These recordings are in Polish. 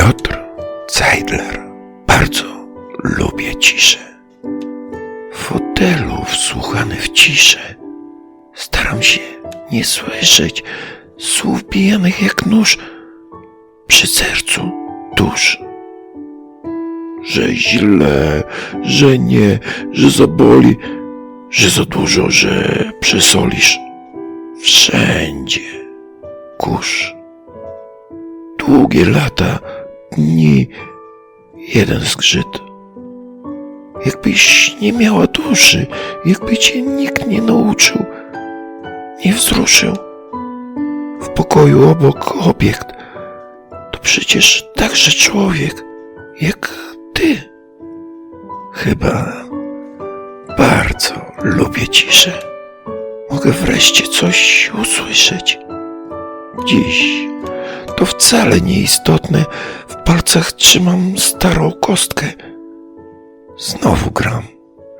Piotr Zeidler. Bardzo lubię ciszę. W fotelu wsłuchany w ciszę staram się nie słyszeć słów bijanych jak nóż przy sercu dusz. Że źle, że nie, że zaboli, że za dużo, że przesolisz. Wszędzie kurz. Długie lata, dni, jeden zgrzyt. Jakbyś nie miała duszy, jakby cię nikt nie nauczył, nie wzruszył. W pokoju obok obiekt, to przecież także człowiek, jak ty. Chyba bardzo lubię ciszę. Mogę wreszcie coś usłyszeć. Dziś to wcale nieistotne. Palcach trzymam starą kostkę. Znowu gram,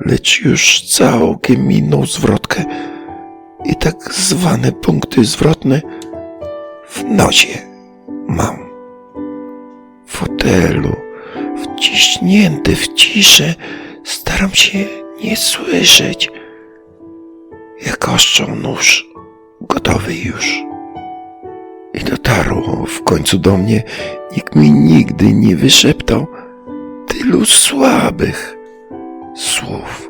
lecz już całkiem minął zwrotkę. I tak zwane punkty zwrotne w nosie mam. W fotelu, wciśnięty w ciszę, staram się nie słyszeć, jak oszczą nóż, gotowy już. Dotarło w końcu do mnie, nikt mi nigdy nie wyszeptał tylu słabych słów.